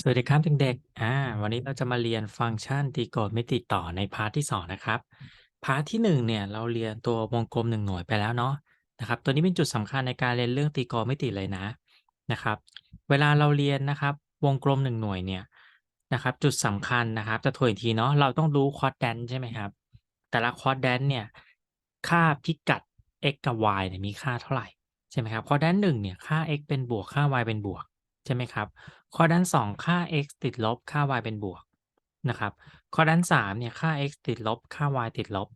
สวัสดีครับเด็กๆ อ่า วันนี้เราจะมาเรียนฟังก์ชันตีโกณมิติต่อในพาร์ทที่2นะครับ พาร์ทที่1เนี่ยเราเรียนตัววงกลม1หน่วยไปแล้วเนาะ นะครับ ตัวนี้เป็นจุดสำคัญในการเรียนเรื่องตีโกณมิติเลยนะ นะครับ เวลาเราเรียนนะครับ วงกลม1หน่วยเนี่ย นะครับ จุดสำคัญนะครับ จะทวนอีกทีเนาะ เราต้องรู้ควอดแดนใช่ไหมครับ แต่ละควอดแดนเนี่ย ค่าพิกัด x กับ y เนี่ยมีค่าเท่าไหร่ ใช่ไหมครับควอดแดนหนึ่งเนี่ย ค่า x เป็นบวก ค่า y เป็นบวก ใช่ไหมครับ ข้อด้าน 2 ค่า x ติดลบ ค่า y เป็นบวกนะครับ ข้อด้าน3เนี่ย ค่า x ติดลบ ค่า y ติดลบ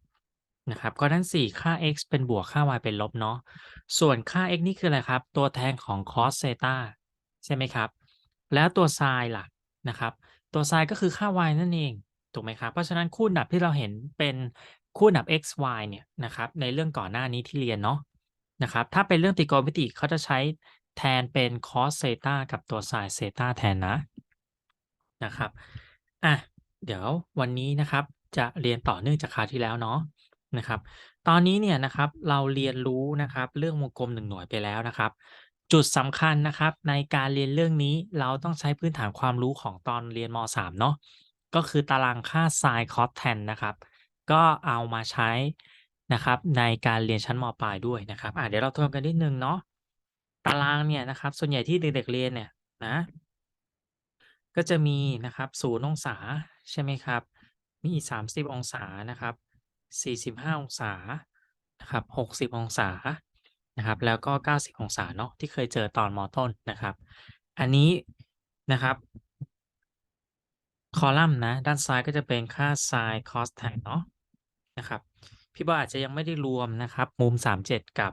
นะครับ ข้อด้าน 4 ค่า x เป็นบวก ค่า y เป็นลบเนาะ ส่วนค่า x นี่คืออะไรครับ ตัวแทนของ cos เซตาใช่ไหมครับ แล้วตัว sin ล่ะนะครับ ตัว sin ก็คือค่า y นั่นเอง ถูกไหมครับ เพราะฉะนั้นคู่ดับที่เราเห็นเป็นคู่ดับ x y เนี่ยนะครับ ในเรื่องก่อนหน้านี้ที่เรียนเนาะนะครับ ถ้าเป็นเรื่องตรีโกณมิติเขาจะใช้ แทนเป็น cos เซตากับตัว sin เซตาแทนนะนะครับอะเดี๋ยววันนี้นะครับจะเรียนต่อเนื่องจากคราวที่แล้วเนาะนะครับ ตอนนี้เนี่ยนะครับเราเรียนรู้นะครับเรื่องวงกลม1หน่วยไปแล้วนะครับ จุดสำคัญนะครับในการเรียนเรื่องนี้เราต้องใช้พื้นฐานความรู้ของตอนเรียนม 3 เนาะก็คือตารางค่า sin cos tan นะครับ ก็เอามาใช้นะครับในการเรียนชั้นมปลายด้วยนะครับอะเดี๋ยวเราทวนกันนิดนึงเนาะ ตารางเนี่ยนะครับ ส่วนใหญ่ที่เด็กๆเรียนเนี่ยนะ ก็จะมีนะครับ0องศาใช่ไหมครับ มี 30 องศานะครับ 45 องศานะครับ 60 องศานะครับ แล้วก็ 90 องศาเนาะที่เคยเจอตอนมต้นนะครับ อันนี้นะครับ คอลัมน์นะ ด้านซ้ายก็จะเป็นค่า sin cos tan เนาะนะครับ พี่บออาจจะยังไม่ได้รวมนะครับ มุม 37 กับ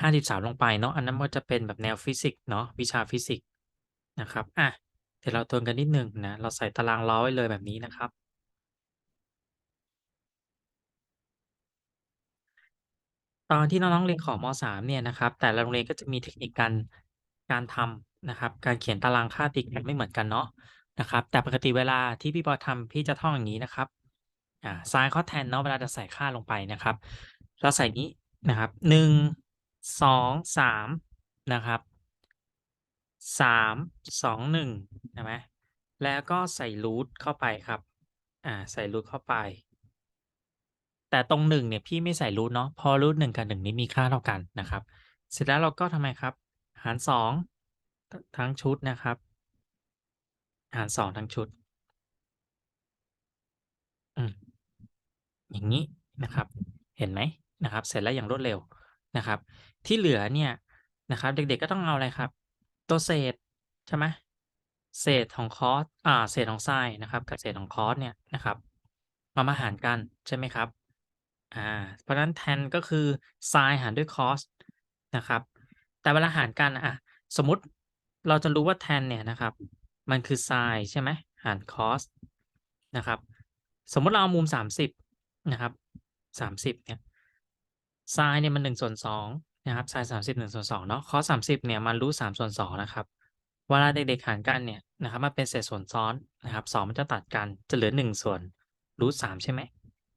53ลงไปเนาะอันนั้นก็จะเป็นแบบแนวฟิสิกส์เนาะวิชาฟิสิกส์นะครับอะเดี๋ยวเราทวนกันนิดหนึ่งนะเราใส่ตารางล้อไว้เลยแบบนี้นะครับ ตอนที่น้องๆเรียนของม .3 เนี่ยนะครับ แต่ละโรงเรียนก็จะมีเทคนิคการการทำนะครับ การเขียนตารางค่าตรีโกไม่เหมือนกันเนาะนะครับ แต่ปกติเวลาที่พี่บอทำพี่จะท่องอย่างนี้นะครับอ่า sin cos tan เนาะเวลาจะใส่ค่าลงไปนะครับ เราใส่นี้นะครับหนึ่ง สองสามนะครับสามสองหนึ่งใช่ไหมแล้วก็ใส่รูทเข้าไปครับ อ่า ใส่รูทเข้าไป แต่ตรงหนึ่งเนี่ยพี่ไม่ใส่รูทเนาะเพราะรูทหนึ่งกับหนึ่งนี้มีค่าเท่ากันนะครับ เสร็จแล้วเราก็ทำไมครับ หารสองททั้งชุดนะครับ หารสองทั้งชุด อืมอย่างนี้นะครับ เห็นไหมนะครับ เสร็จแล้วอย่างรวดเร็วนะครับ ที่เหลือเนี่ยนะครับ เด็กๆก็ต้องเอาอะไรครับ ตัวเศษใช่ไหมเศษของคอสอ่าเศษของไซน์นะครับกับเศษของคอสเนี่ยนะครับ มามาหารกันใช่ไหมครับอ่าเพราะฉะนั้น tan ก็คือไซน์หารด้วยคอสนะครับ แต่เวลาหารกันอะสมมติเราจะรู้ว่า tan เนี่ยนะครับ มันคือไซน์ใช่ไหมหารคอสนะครับ สมมติเราเอามุม 30 นะครับ 30เนี่ยไซน์เนี่ยมัน1ส่วน2 นะครับไซน์30 1ส่วน2เนาะคอส30เนี่ยมันรูท3ส่วน2นะครับเวลาเด็กๆหารกันเนี่ยนะครับมันเป็นเศษส่วนซ้อนนะครับ2มันจะตัดกันจะเหลือ1ส่วนรูท3ใช่ไหม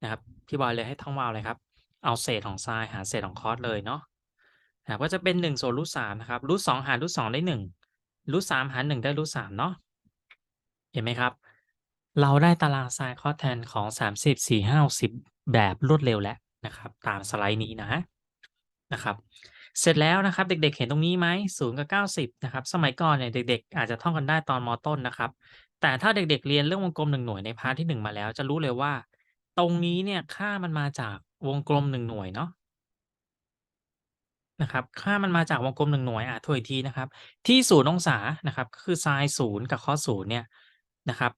นะครับพี่บอยเลยให้ท่องวาอะไรครับ เอาเศษของไซน์หารเศษของคอสเลยเนาะนะก็จะเป็น1ส่วนรูท3นะครับรูท2หารรูท2ได้1รูท3หาร1ได้รูท3เนาะเห็นไหมครับ เราได้ตารางไซน์คอสแทนของ30 4 5 60แบบรวดเร็วแล้วนะครับ ตามสไลด์นี้นะ นะครับเสร็จแล้วนะครับเด็กๆ เห็นตรงนี้ไหม0กับ 90นะครับสมัยก่อนเนี่ยเด็ก ๆ อาจจะท่องกันได้ตอนมต้นนะครับ แต่ถ้าเด็กๆ เรียนเรื่องวงกลม1หน่วยในพาร์ทที่ 1 มาแล้ว จะรู้เลยว่า ตรงนี้เนี่ยค่ามันมาจากวงกลม1หน่วยเนาะนะครับค่ามันมาจากวงกลม1หน่วยอะทวนอีกทีนะครับ ที่0องศานะครับคือไซน์0กับคอส0เนี่ยนะครับ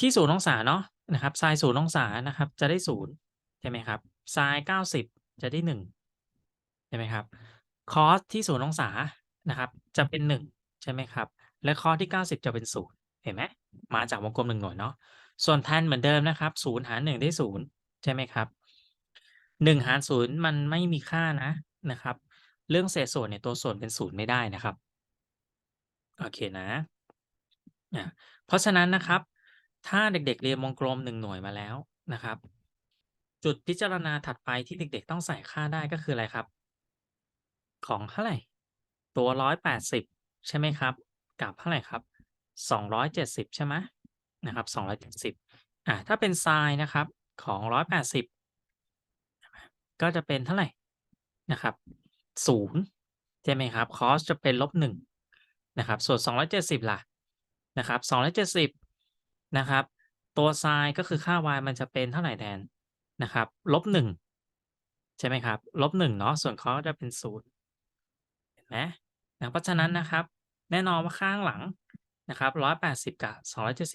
ที่0องศาเนาะนะครับไซน์0องศานะครับ จะได้0ใช่ไหมครับไซน์90จะได้1ใช่ไหมครับ คอสที่0องศานะครับ จะเป็น1ใช่ไหมครับ และคอสที่90จะเป็น0เห็นไหมมาจากวงกลม1หน่วยเนาะส่วน tan เหมือนเดิมนะครับ0หาร1ได้0ใช่ไหมครับ1หาร0มันไม่มีค่านะนะครับ เรื่องเศษส่วนเนี่ยตัวส่วนเป็น0ไม่ได้นะครับโอเคนะอ่าเพราะฉะนั้นนะครับ ถ้าเด็กๆเรียนวงกลม1หน่วยมาแล้วนะครับ จุดพิจารณาถัดไปที่เด็ก ๆ ต้องใส่ค่าได้ก็คืออะไรครับ ของเท่าไหร่ ตัว180ใช่ไหมครับ กับเท่าไหร่ครับ270ใช่ไหมนะครับ270อ่าถ้าเป็นไซน์นะครับของ180ก็จะเป็นเท่าไหร่นะครับ0ใช่ไหมครับ cos จะเป็นลบ1นะครับ ส่วน270ล่ะนะครับ270นะครับตัวไซน์ก็คือค่า y มันจะเป็นเท่าไหร่แทนนะครับลบ1ใช่ไหมครับลบ1เนาะส่วน cos จะเป็น0เห็ นไหมนะเพราะฉะนั้นนะครับ แน่นอนว่าข้างหลังนะครับ180กับ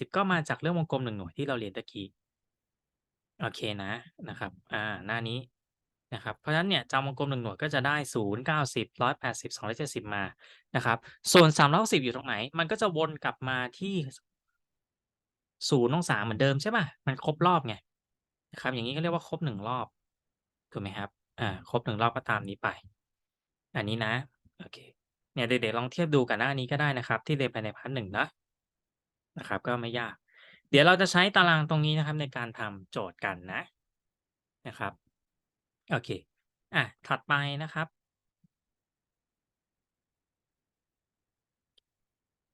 270ก็มาจากเรื่องวงกลม1หน่วยที่เราเรียนตะกี้โอเคนะนะครับ อ่าหน้านี้นะครับ เพราะฉะนั้นเนี่ยจำวงกลม1หน่วยก็จะได้0 90 180 270มานะครับ ส่วน360อยู่ตรงไหน มันก็จะวนกลับมาที่0องศาเหมือนเดิมใช่ป่ะมันครบรอบไงนะครับ อย่างนี้ก็เรียกว่าครบ1รอบถูกไหมครับ อ่า ครบ1รอบก็ตามนี้ไป อันนี้นะ โอเคเนี่ยเด็กๆลองเทียบดูกับหน้านี้ก็ได้นะครับ ที่เรียนไปในพาร์ทหนึ่งนะนะครับ ก็ไม่ยาก เดี๋ยวเราจะใช้ตารางตรงนี้นะครับ ในการทำโจทย์กันนะนะครับโอเคอะถัดไปนะครับ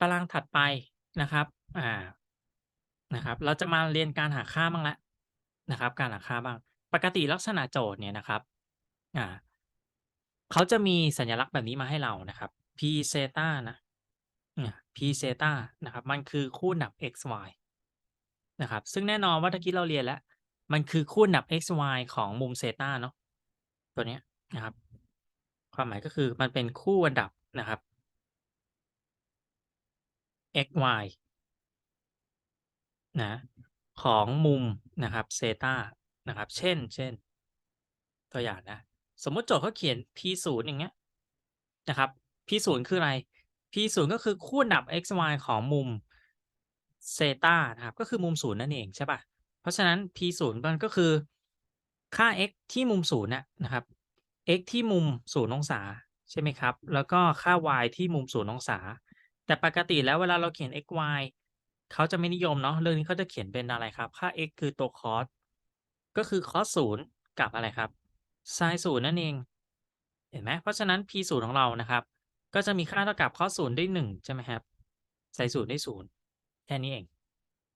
ตารางถัดไปนะครับอ่านะครับ เราจะมาเรียนการหาค่าบ้างล้วนะครับ การหาค่าบ้าง ปกติลักษณะโจทย์เนี่ยนะครับอ่า เขาจะมีสัญลักษณ์แบบนี้มาให้เรานะครับ p เซตานะ p เซตานะครับ มันคือคู่หนับ x y นะครับ ซึ่งแน่นอนว่าตะกี้เราเรียนแล้ว มันคือคู่หนับ x y ของมุมเซตาเนาะ ตัวเนี้ยนะครับ ความหมายก็คือมันเป็นคู่อันดับนะครับ x y นะของมุมนะครับเซตานะครับ เช่น เช่น ตัวอย่างนะ สมมติโจทย์เขาเขียน p 0อย่างเงี้ยนะครับ p 0คืออะไร p 0ก็คือคู่ดับ x y ของมุมเซตานะครับ ก็คือมุมศูนย์นั่นเองใช่ป่ะ เพราะฉะนั้น p 0มันก็คือค่า x ที่มุมศูนย์น่ะนะครับ x ที่มุมศูนย์องศาใช่ไหมครับ แล้วก็ค่า y ที่มุมศูนย์องศา แต่ปกติแล้วเวลาเราเขียน x y เขาจะไม่นิยมเนาะ เรื่องนี้เขาจะเขียนเป็นอะไรครับ ค่า x คือตัว cos ก็คือ cos 0กับอะไรครับ sin 0นั่นเอง เห็นไหมเพราะฉะนั้น p 0ของเรานะครับ ก็จะมีค่าเท่ากับ cos 0ได้1ใช่ไหมครับ sin 0ได้0แค่นี้เอง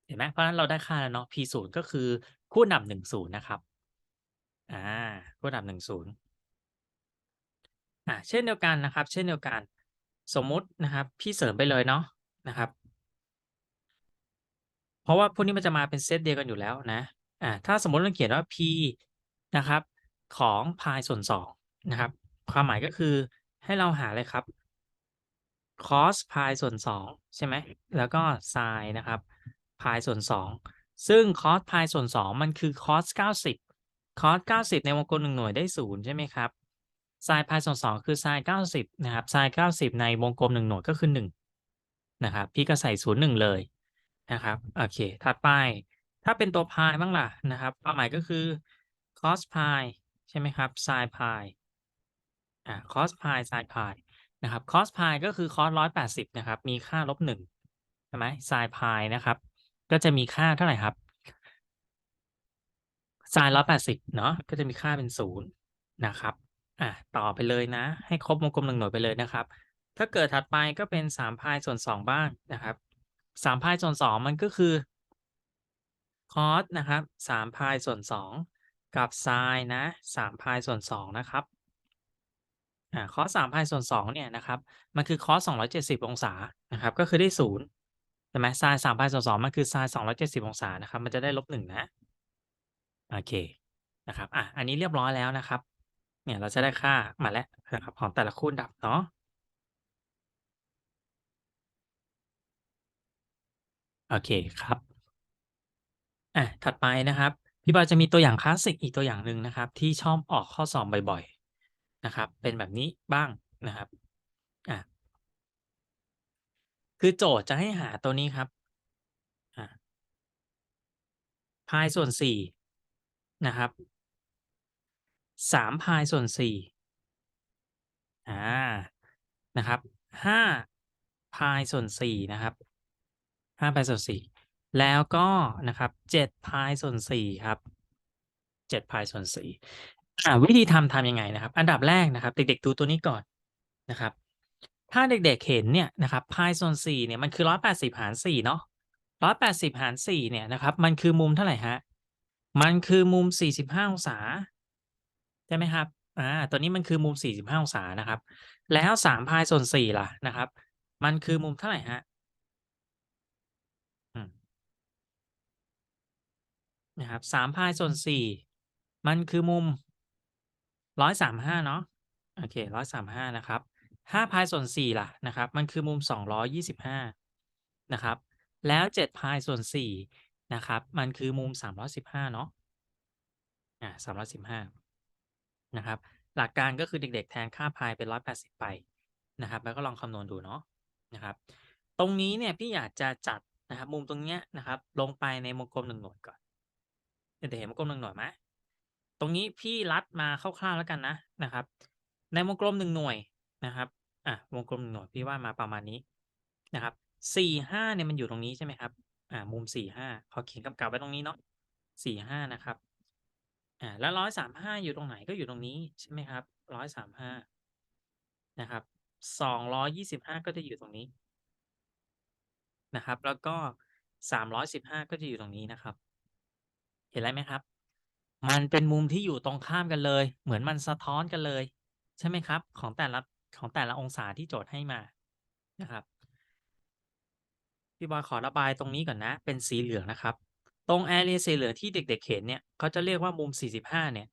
เห็นไหมเพราะฉะนั้นเราได้ค่าแล้วเนาะ p 0ก็คือคู่นำ1 0นย์นะครับอ่าคู่นำ1 0อ่าเช่นเดียวกันนะครับ เช่นเดียวกัน สมมุตินะครับ พี่เสริมไปเลยเนาะนะครับ เพราะว่าพวกนี้มันจะมาเป็นเซตเดียวกันอยู่แล้วนะอ่าถ้าสมมติเราเขียนว่า p นะครับ ของพายส่วน2นะครับ ความหมายก็คือให้เราหาเลยครับ cos พายส่วน2ใช่ไหมแล้วก็ sin นะครับพายส่วน2ซึ่ง cos พายส่วน2มันคือ cos 90 cos 90 ในวงกลม1หน่วยได้0ใช่ไหมครับ sin พายส่วน2คือ sin 90 นะครับ sin 90 ในวงกลม1หน่วยก็คือ1นะครับ พี่ก็ใส่0 1เลยนะครับโอเคถัดไปถ้าเป็นตัวพายบ้างล่ะนะครับความหมายก็คือ cos พาย ใช่ไหมครับ sin พายอ่า cos พาย sin พายนะครับ cos พายก็คือ cos 180นะครับ มีค่าลบ1ใช่ไหม sin พายนะครับ ก็จะมีค่าเท่าไหร่ครับ sin 180เนาะก็จะมีค่าเป็น0นะครับ อะต่อไปเลยนะ ให้ครบวงกลม1หน่วยไปเลยนะครับ ถ้าเกิดถัดไปก็เป็น3พายส่วน2บ้างนะครับ3พายส่วน2มันก็คือ cos นะครับ3พายส่วน2 กับ sin นะ3พายส่วน2นะครับอ่า cos 3พายส่วน2เนี่ยนะครับมันคือ cos 270องศานะครับก็คือได้0ใช่ไหม sin 3พายส่วน2มันคือ sin 270องศานะครับมันจะได้ลบ1นะโอเคนะครับอะอันนี้เรียบร้อยแล้วนะครับเนี่ยเราจะได้ค่ามาแล้วนะครับของแต่ละคู่ดับเนาะโอเคครับอะถัดไปนะครับ พี่บอยจะมีตัวอย่างคลาสสิกอีกตัวอย่างหนึ่งนะครับ ที่ชอบออกข้อสอบบ่อยๆนะครับ เป็นแบบนี้บ้างนะครับอะคือโจทย์จะให้หาตัวนี้ครับอะพายส่วนสี่นะครับสามพายส่วนสี่อ่านะครับห้าพายส่วนสี่นะครับห้าพายส่วนสี่ แล้วก็นะครับเจ็ดพายส่วนสี่ครับเจ็ดพายส่วนสี่วิธีทำทำยังไงนะครับ อันดับแรกนะครับ เด็กๆดูตัวนี้ก่อนนะครับ ถ้าเด็กๆเห็นเนี่ยนะครับพายส่วน4เนี่ยมันคือ180หาร4เนาะ180หาร4เนี่ยนะครับ มันคือมุมเท่าไหรครับ?มันคือมุม45องศาใช่ไหมครับ?อ่าตัวนี้มันคือมุม45องศานะครับ แล้ว3พายส่วน4ล่ะนะครับ มันคือมุมเท่าไรครับ?อืม นะครับ3พายส่วน4มันคือมุม135เนาะโอเค135นะครับ5พายส่วน4ล่ะนะครับ มันคือมุม225นะครับ แล้ว7พายส่วน4นะครับ มันคือมุม315เนาะอ่า315นะครับ หลักการก็คือเด็กๆ แทนค่าพายเป็น180ไปนะครับ แล้วก็ลองคำนวณดูเนาะนะครับ ตรงนี้เนี่ยพี่อยากจะจัดนะครับ มุมตรงเนี้ยนะครับ ลงไปในวงกลม1หน่วยก่อน เด็กๆเห็นวงกลม1หน่วยไหม?ตรงนี้พี่รัดมาคร่าวๆแล้วกันนะนะครับ ในวงกลม1หน่วยนะครับอะวงกลม1หน่วยพี่ว่ามาประมาณนี้นะครับ4-5เนี่ยมันอยู่ตรงนี้ใช่ไหมครับ?อ่ามุม4-5ขอเขียนกำกับไว้ตรงนี้เนาะ4-5นะครับอ่าแล้ว135อยู่ตรงไหน?ก็อยู่ตรงนี้ใช่ไหมครับ?135นะครับ225ก็จะอยู่ตรงนี้นะครับ แล้วก็315ก็จะอยู่ตรงนี้นะครับ เห็นอะไรไหมครับ?มันเป็นมุมที่อยู่ตรงข้ามกันเลย เหมือนมันสะท้อนกันเลย ใช่ไหมครับ?ของแต่ละของแต่ละองศาที่โจทย์ให้มานะครับพี่บอยขอระบายตรงนี้ก่อนนะ เป็นสีเหลืองนะครับ ตรงแอเรียสีเหลืองที่เด็ก ๆ เห็นเนี่ยเขาจะเรียกว่ามุม 45 เนี่ย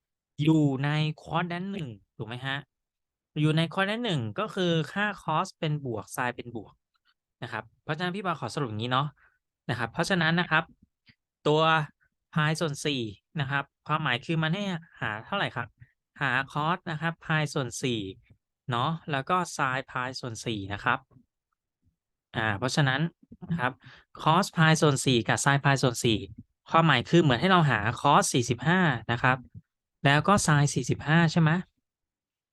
อยู่ใน quadrant 1ถูกไหมครับ?อยู่ใน quadrant 1ก็คือค่า cos เป็นบวก sin เป็นบวกนะครับ เพราะฉะนั้นพี่บอยขอสรุปอย่างงี้เนาะนะครับ เพราะฉะนั้นนะครับ ตัว พายส่วน4นะครับ ความหมายคือมันให้หาเท่าไหร่ครับ?หา cos นะครับพายส่วน4เนาะแล้วก็ sin พายส่วน4นะครับอ่าเพราะฉะนั้นนะครับ cos พายส่วน4กับ sin พายส่วน4ความหมายคือเหมือนให้เราหา cos 45นะครับ แล้วก็ sin 45 ใช่ไหม?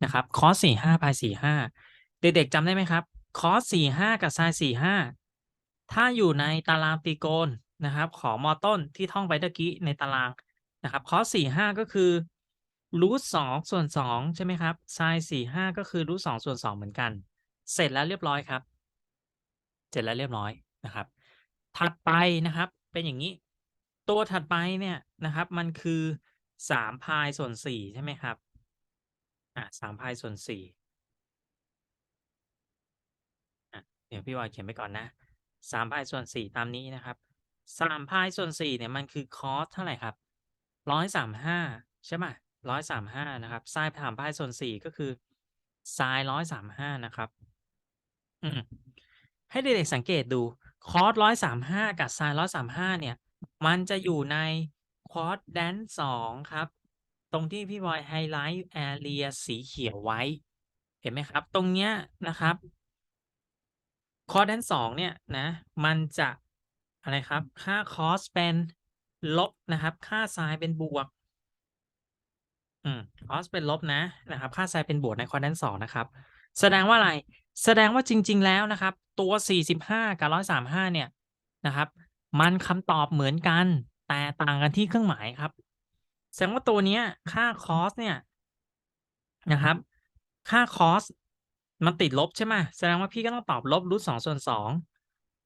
นะครับ cos 45พาย45 เด็กๆจำได้ไหมครับ? cos 45 กับ sin 45 ถ้าอยู่ในตารางตรีโกณ นะครับ ของม.ต้นที่ท่องไปเมื่อกี้ในตารางนะครับ cos 45ก็คือ √2 ส่วน2ใช่ไหมครับ? sin 45ก็คือ √2 ส่วน2เหมือนกัน เสร็จแล้วเรียบร้อยครับ เสร็จแล้วเรียบร้อยนะครับ ถัดไปนะครับเป็นอย่างงี้ ตัวถัดไปเนี่ยนะครับ มันคือ3พายส่วน4ใช่ไหมครับ?อา3พายส่วน4อะเดี๋ยวพี่บอยเขียนไปก่อนนะ3พายส่วน4ตามนี้นะครับ 3พายส่วน4เนี่ยมันคือ cos เท่าไหร่ครับ?135ใช่เปล่า?135นะครับ sin 3พายส่วน4ก็คือ sin 135นะครับ อืมให้เด็กๆสังเกตดู cos 135กับ sin 135เนี่ย มันจะอยู่ใน quadrant 2ครับ ตรงที่พี่บอยไฮไลต์แอเรียสีเขียวไว้ เห็นไหมครับ?ตรงเนี้ยนะครับ quadrant 2เนี่ยนะ มันจะ อะไรครับ ค่า cos เป็นลบนะครับ ค่า sin เป็นบวก อืม cos เป็นลบนะนะครับ ค่า sin เป็นบวกใน quadrant 2นะครับ แสดงว่าอะไร?แสดงว่าจริง ๆ แล้วนะครับ ตัว 45 กับ 135 เนี่ยนะครับ มันคำตอบเหมือนกัน แต่ต่างกันที่เครื่องหมายครับ แสดงว่าตัวเนี้ย ค่า cos เนี่ยนะครับ ค่า cos มันติดลบใช่ไหม?แสดงว่าพี่ก็ต้องตอบลบ √2 ส่วน2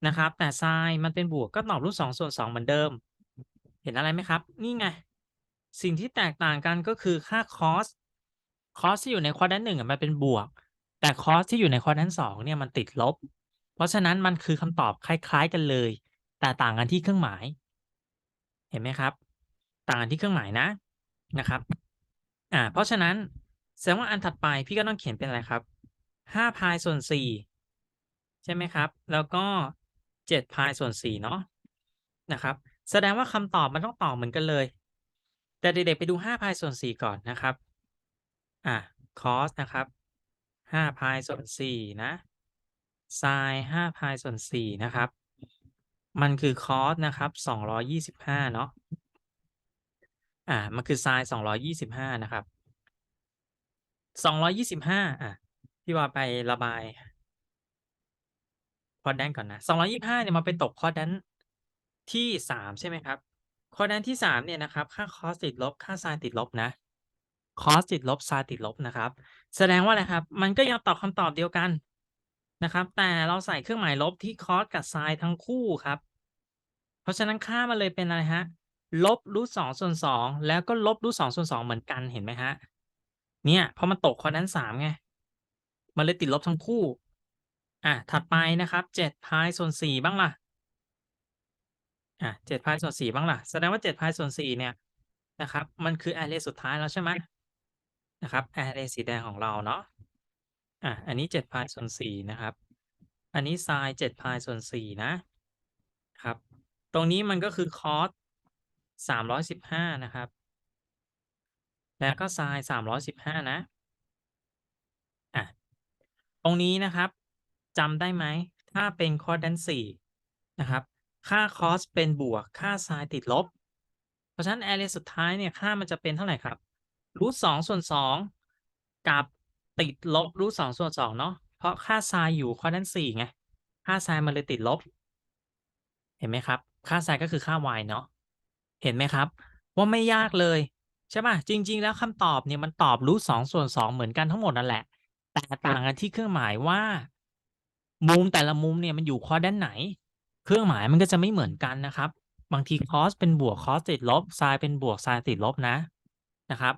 นะครับ แต่ sin มันเป็นบวกก็ตอบ √2 ส่วน2เหมือนเดิม เห็นอะไรไหมครับ?นี่ไง สิ่งที่แตกต่างกันก็คือค่า cos cos ที่อยู่ใน quadrant 1อะมันเป็นบวก แต่ cos ที่อยู่ใน quadrant 2เนี่ยมันติดลบ เพราะฉะนั้นมันคือคำตอบคล้ายๆกันเลย แต่ต่างกันที่เครื่องหมาย เห็นไหมครับ?ต่างกันที่เครื่องหมายนะนะครับ อ่า เพราะฉะนั้นแสดงว่าอันถัดไปพี่ก็ต้องเขียนเป็นอะไรครับ?5พายส่วน4ใช่ไหมครับ?แล้วก็ 7พายส่วน4เนาะนะครับ แสดงว่าคำตอบมันต้องตอบเหมือนกันเลย แต่เด็กๆไปดู5พายส่วน4ก่อนนะครับ อ่า cos นะครับ5พายส่วน4นะ sin 5พายส่วน4นะครับ มันคือ cos นะครับ225เนาะอ่ามันคือ sin 225นะครับ225อ่าพี่บอยไประบาย quadrant ก่อนนะ225เนี่ยมันไปตก quadrant ที่3ใช่ไหมครับ? quadrant ที่3เนี่ยนะครับค่า cos ติดลบค่า sin ติดลบนะ cos ติดลบ sin ติดลบนะครับ แสดงว่าอะไรครับ?มันก็ยังตอบคำตอบเดียวกันนะครับ แต่เราใส่เครื่องหมายลบที่ cos กับ sin ทั้งคู่ครับ เพราะฉะนั้นค่ามันเลยเป็นอะไรครับลบ √2 ส่วน2แล้วก็ลบ √2 ส่วน2เหมือนกันเห็นไหมครับ?เนี่ยพอมันตก quadrant 3ไงมันเลยติดลบทั้งคู่ อาถัดไปนะครับ7พายส่วน4บ้างล่ะอา7พายส่วน4บ้างล่ะ แสดงว่า7พายส่วน4เนี่ยนะครับ มันคือ array สุดท้ายแล้วใช่ไหม?นะครับ array สีแดงของเราเนาะอาอันนี้7พายส่วน4นะครับ อันนี้ sin 7พายส่วน4นะครับ ตรงนี้มันก็คือ cos 315นะครับ แล้วก็ sin 315นะอาตรงนี้นะครับ จำได้ไหม ถ้าเป็น quadrant 4นะครับ ค่า cos เป็นบวก ค่า sin ติดลบ เพราะฉะนั้น array สุดท้ายเนี่ย ค่ามันจะเป็นเท่าไหร่ครับ √2 ส่วน2กับติดลบ √2 ส่วน2เนาะ เพราะค่า sin อยู่ quadrant 4ไง ค่า sin มันเลยติดลบ เห็นไหมครับ?ค่า sin ก็คือค่า y เนาะ เห็นไหมครับ ว่าไม่ยากเลยใช่เปล่า?จริง ๆ แล้วคำตอบเนี่ยมันตอบ √2 ส่วน2เหมือนกันทั้งหมดนั่นแหละ แต่ต่างกันที่เครื่องหมายว่า มุมแต่ละมุมเนี่ยมันอยู่ quadrant ไหน เครื่องหมายมันก็จะไม่เหมือนกันนะครับ บางที cos เป็นบวก cos ติดลบ sin เป็นบวก sin ติดลบนะนะครับ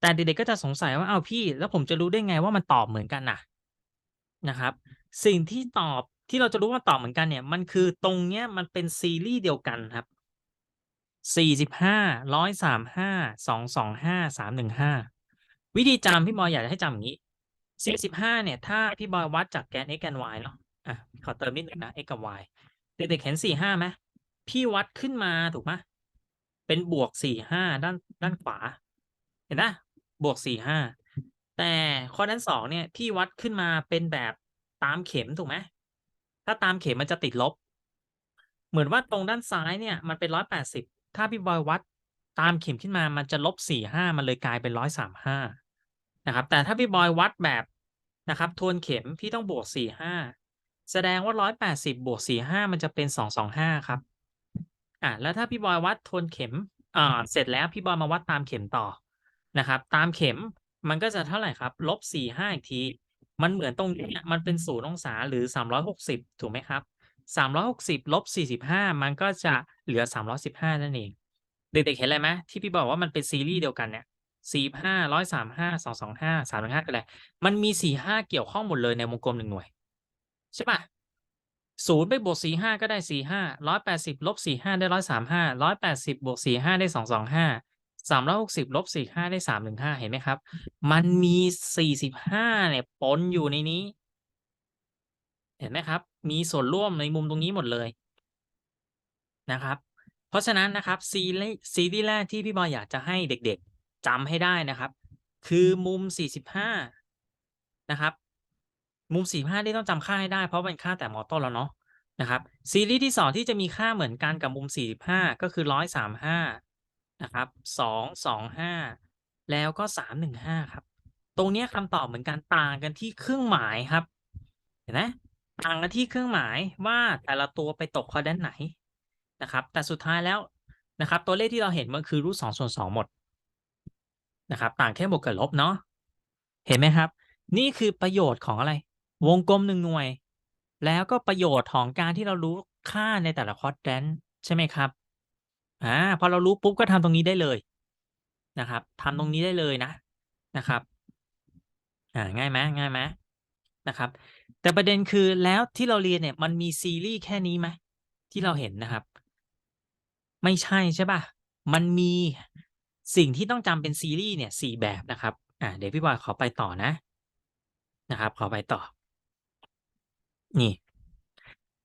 แต่เด็กๆก็จะสงสัยว่าอ้าวพี่ แล้วผมจะรู้ได้ไงว่ามันตอบเหมือนกันนะนะครับ สิ่งที่ตอบที่เราจะรู้ว่าตอบเหมือนกันเนี่ย มันคือตรงเนี้ยมันเป็นซีรีส์เดียวกันครับ45 135 225 315วิธีจำพี่บอยอยากจะให้จำอย่างนี้ งี้45เนี่ย ถ้าพี่บอยวัดจากแกน x แกน y เนาะอาขอเติมนิดหนึ่งนะ x กับ y เด็กๆเห็น45ไหม?พี่วัดขึ้นมาถูกเปล่า?เป็นบวก45ด้านด้านขวา เห็นเปล่า?บวก45แต่ quadrant 2เนี่ยพี่วัดขึ้นมาเป็นแบบตามเข็มถูกไหม?ถ้าตามเข็มมันจะติดลบ เหมือนว่าตรงด้านซ้ายเนี่ยมันเป็น180ถ้าพี่บอยวัดตามเข็มขึ้นมามันจะลบ45มันเลยกลายเป็น135นะครับแต่ถ้าพี่บอยวัดแบบ นะครับ ทวนเข็มพี่ต้องบวก45แสดงว่า180บวก45มันจะเป็น225ครับ อ่าแล้วถ้าพี่บอยวัดทวนเข็มอ่าเสร็จแล้วพี่บอยมาวัดตามเข็มต่อนะครับ ตามเข็มมันก็จะเท่าไหร่ครับ?ลบ45อีกที มันเหมือนตรงนี้มันเป็น0องศาหรือ360ถูกไหมครับ?360ลบ45มันก็จะเหลือ315นั่นเองเด็กๆเห็นอะไรไหม?ที่พี่บอกว่ามันเป็นซีรีส์เดียวกันเนี่ย สี่ห้าร้อยสามห้าสองสองห้าสามห้าคืออะไรมันมีสี่ห้าเกี่ยวข้องหมดเลยในวงกลมหนึ่งหน่วย ใช่ปะศูนย์ไปบวกสี่ห้าก็ได้สี่ห้าร้อยแปดสิบลบสี่ห้าได้ร้อยสามห้าร้อยแปดสิบบวกสี่ห้าได้สองสองห้าสามร้อยหกสิบลบสี่ห้าได้สามหนึ่งห้าเห็นไหมครับ มันมีสี่สิบห้าเนี่ยปนอยู่ในนี้ เห็นไหมครับ มีส่วนร่วมในมุมตรงนี้หมดเลยนะครับ เพราะฉะนั้นนะครับซีรีส์แรกที่พี่บอยอยากจะให้เด็ก ๆ จำให้ได้นะครับ คือมุม 45 นะครับ มุม 45นี่ต้องจำค่าให้ได้เพราะเป็นค่าแต่ม.ต้นแล้วเนาะนะครับ ซีรีส์ที่ 2 ที่จะมีค่าเหมือนกันกับมุม 45 ก็คือ 135 นะครับ 225 แล้วก็ 315 ครับ ตรงเนี้ยคำตอบเหมือนกันต่างกันที่เครื่องหมายครับ เห็นไหม?ต่างกันที่เครื่องหมายว่าแต่ละตัวไปตก quadrant ไหนนะครับ แต่สุดท้ายแล้วนะครับ ตัวเลขที่เราเห็นมันคือ √2 ส่วน2หมด นะครับ ต่างแค่บวกกับลบเนาะเห็นไหมครับ?นี่คือประโยชน์ของอะไร?วงกลม1หน่วย แล้วก็ประโยชน์ของการที่เรารู้ค่าในแต่ละ quadrant ใช่ไหมครับ?อ่าพอเรารู้ปุ๊บก็ทำตรงนี้ได้เลยนะครับทำตรงนี้ได้เลยนะนะครับอ่าง่ายไหมง่ายไหม?นะครับ แต่ประเด็นคือแล้วที่เราเรียนเนี่ยมันมีซีรีส์แค่นี้ไหม?ที่เราเห็นนะครับ ไม่ใช่ใช่เปล่า?มันมี สิ่งที่ต้องจำเป็นซีรีส์เนี่ย4แบบนะครับอาเดี๋ยวพี่บอยขอไปต่อนะ นะครับ ขอไปต่อ นี่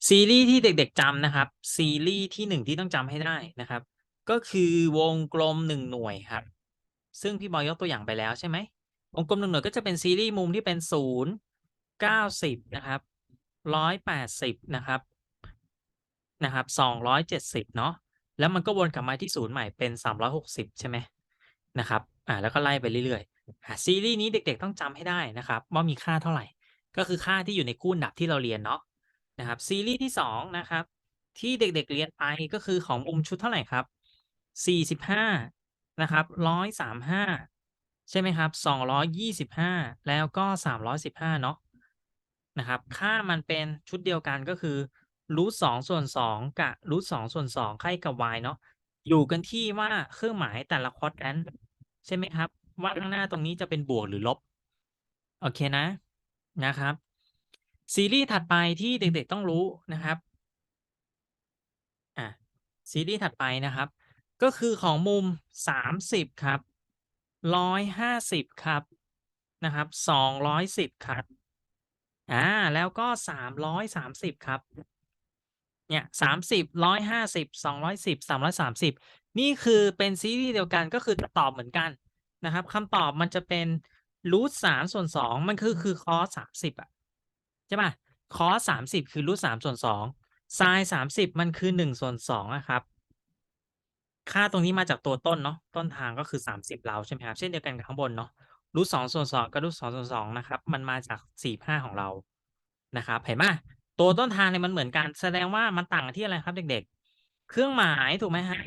ซีรีส์ที่เด็กๆจำนะครับ ซีรีส์ที่1ที่ต้องจำให้ได้นะครับ ก็คือวงกลม1หน่วยครับ ซึ่งพี่บอยยกตัวอย่างไปแล้วใช่ไหม?วงกลม1หน่วยก็จะเป็นซีรีส์มุมที่เป็น0 90นะครับ180นะครับนะครับ270เนาะ แล้วมันก็วนกลับมาที่0ใหม่เป็น 360 ใช่ไหม?นะครับอาแล้วก็ไล่ไปเรื่อยๆซีรีส์นี้เด็กๆต้องจำให้ได้นะครับว่ามีค่าเท่าไหร่ ก็คือค่าที่อยู่ในคู่อันดับที่เราเรียนเนาะนะครับซีรีส์ที่2นะครับที่เด็กๆเรียนไปก็คือของมุมชุดเท่าไหร่ครับ?45นะครับ135 ใช่ไหมครับ?225 แล้วก็ 315 เนาะนะครับค่ามันเป็นชุดเดียวกันก็คือ root 2ส่วน2กับ root 2ส่วน2ค่า x กับ y เนาะอยู่กันที่ว่าเครื่องหมายแต่ละ quadrant ใช่ไหมครับ ว่าข้างหน้าตรงนี้จะเป็นบวกหรือลบ โอเคนะนะครับ ซีรีส์ถัดไปที่เด็กๆต้องรู้นะครับอ่าซีรีส์ถัดไปนะครับ ก็คือของมุม30ครับ150ครับนะครับ210ครับอ่าแล้วก็330ครับ เนี่ย30 150 210 330นี่คือเป็นซีรีส์เดียวกันก็คือตอบเหมือนกันนะครับคำตอบมันจะเป็น root 3ส่วน2มันคือคือ cos 30อะใช่เปล่า cos 30คือ root 3ส่วน2 sin 30มันคือ1ส่วน2องนะครับ ค่าตรงนี้มาจากตัวต้นเนาะต้นทางก็คือ30เราใช่ไหมครับเช่นเดียวกันกับข้างบนเนาะ root 2ส่วน2กับ root 2ส่วน2นะครับ มันมาจาก45ของเรานะครับ เห็นเปล่า ตัวต้นทางเนี่ยมันเหมือนกัน แสดงว่ามันต่างกันที่อะไรครับเด็ก ๆ เครื่องหมายถูกไหมครับ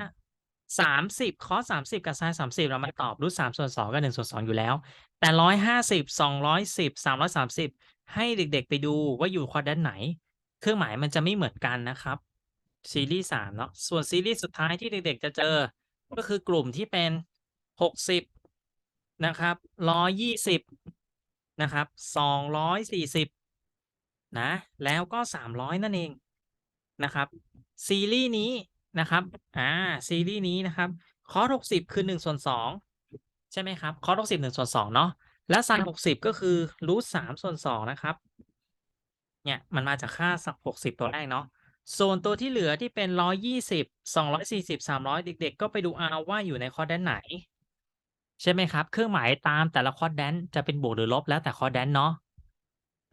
30 cos 30กับ sin 30เรามาตอบ root 3ส่วน2กับ1ส่วน2องอยู่แล้ว แต่150 210 330ให้เด็ก ๆ ไปดูว่าอยู่ quadrant ไหน เครื่องหมายมันจะไม่เหมือนกันนะครับซีรีส์3เนาะส่วนซีรีส์สุดท้ายที่เด็ก ๆ จะเจอ ก็คือกลุ่มที่เป็น60นะครับ120นะครับ240 นะแล้วก็ 300 นั่นเองนะครับซีรีส์นี้นะครับอาซีรีส์นี้นะครับ cos 60 คือ 1 ส่วน 2 ใช่ไหมครับ cos 60 1 ส่วน 2 เนาะแล้ว sin 60 ก็คือ root 3ส่วน 2 นะครับเนี่ยมันมาจากค่าส60 ตัวแรกเนาะส่วนตัวที่เหลือที่เป็น 120 240 300 เด็ก ๆ ก็ไปดูเอาว่าอยู่ใน quadrant ไหน ใช่ไหมครับ เครื่องหมายตามแต่ละ quadrant จะเป็นบวกหรือลบแล้วแต่ quadrant เนาะ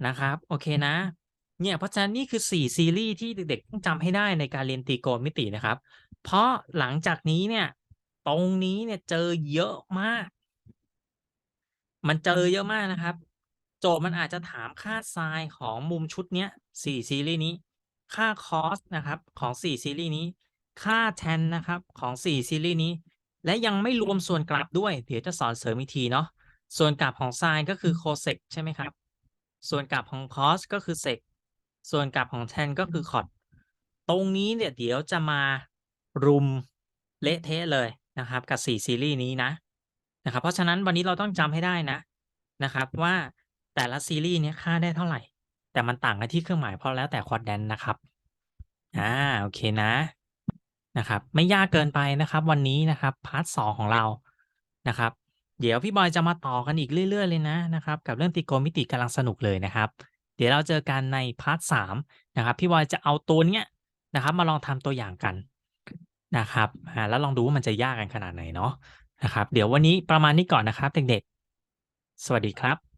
นะครับ โอเคนะ เนี่ยเพราะฉะนั้นนี่คือ 4 ซีรีส์ที่เด็กๆต้องจำให้ได้ในการเรียนตรีโกณมิตินะครับ เพราะหลังจากนี้เนี่ย ตรงนี้เนี่ยเจอเยอะมาก มันเจอเยอะมากนะครับ โจทย์มันอาจจะถามค่า sin ของมุมชุดเนี้ย4ซีรีส์นี้ ค่า cos นะครับของ4ซีรีส์นี้ ค่า tan นะครับของ4ซีรีส์นี้ และยังไม่รวมส่วนกลับด้วย เดี๋ยวจะสอนเสริมอีกทีเนาะส่วนกลับของ sin ก็คือ cosec ใช่ไหมครับ ส่วนกลับของ cos ก็คือ sec ส่วนกลับของ tan ก็คือ cot ตรงนี้เนี่ยเดี๋ยวจะมารุมเละเทะเลยนะครับกับ 4 ซีรีส์นี้นะนะครับเพราะฉะนั้นวันนี้เราต้องจำให้ได้นะนะครับว่าแต่ละซีรีส์เนี้ยค่าได้เท่าไรแต่มันต่างกันที่เครื่องหมายเพราะแล้วแต่ quadrant นะครับอาโอเคนะนะครับ ไม่ยากเกินไปนะครับ วันนี้นะครับพาร์ต2ของเรานะครับ เดี๋ยวพี่บอยจะมาต่อกันอีกเรื่อย ๆ เลยนะนะครับ กับเรื่องตรีโกณมิติกำลังสนุกเลยนะครับ เดี๋ยวเราเจอกันในพาร์ทสามนะครับ พี่บอยจะเอาตัวเนี้ยนะครับ มาลองทำตัวอย่างกันนะครับแล้วลองดูว่ามันจะยากกันขนาดไหนเนาะนะครับ เดี๋ยววันนี้ประมาณนี้ก่อนนะครับเด็กๆสวัสดีครับ